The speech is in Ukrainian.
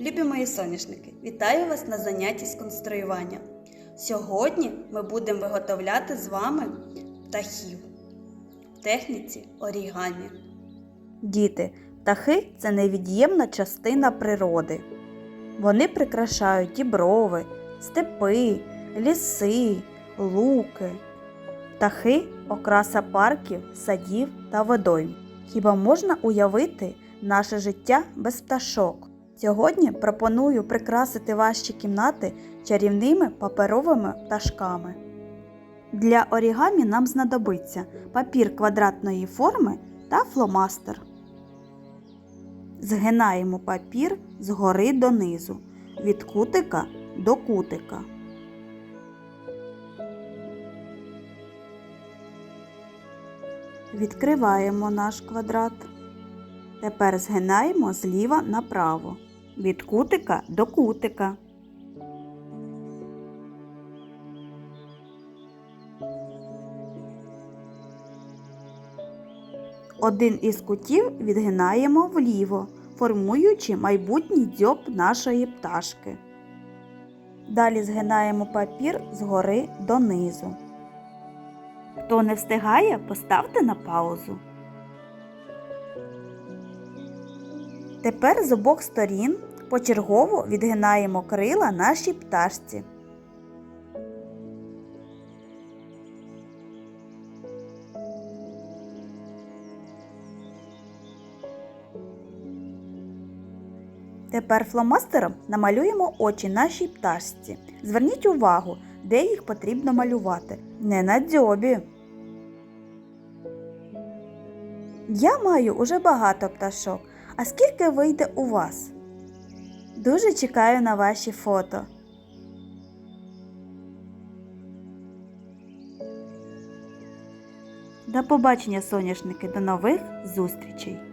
Любі мої соняшники, вітаю вас на занятті з конструювання. Сьогодні ми будемо виготовляти з вами птахів в техніці орігамі. Діти, птахи це невід'ємна частина природи. Вони прикрашають діброви, степи, ліси, луки. Птахи окраса парків, садів та водойм. Хіба можна уявити наше життя без пташок? Сьогодні пропоную прикрасити ваші кімнати чарівними паперовими пташками. Для орігамі нам знадобиться папір квадратної форми та фломастер. Згинаємо папір згори донизу, від кутика до кутика. Відкриваємо наш квадрат. Тепер згинаємо зліва направо, від кутика до кутика. Один із кутів відгинаємо вліво, формуючи майбутній дзьоб нашої пташки. Далі згинаємо папір згори донизу. Хто не встигає, поставте на паузу. Тепер з обох сторін почергово відгинаємо крила нашій пташці. Тепер фломастером намалюємо очі нашій пташці. Зверніть увагу, де їх потрібно малювати. Не на дзьобі. Я маю уже багато пташок. А скільки вийде у вас? Дуже чекаю на ваші фото. До побачення, соняшники, до нових зустрічей!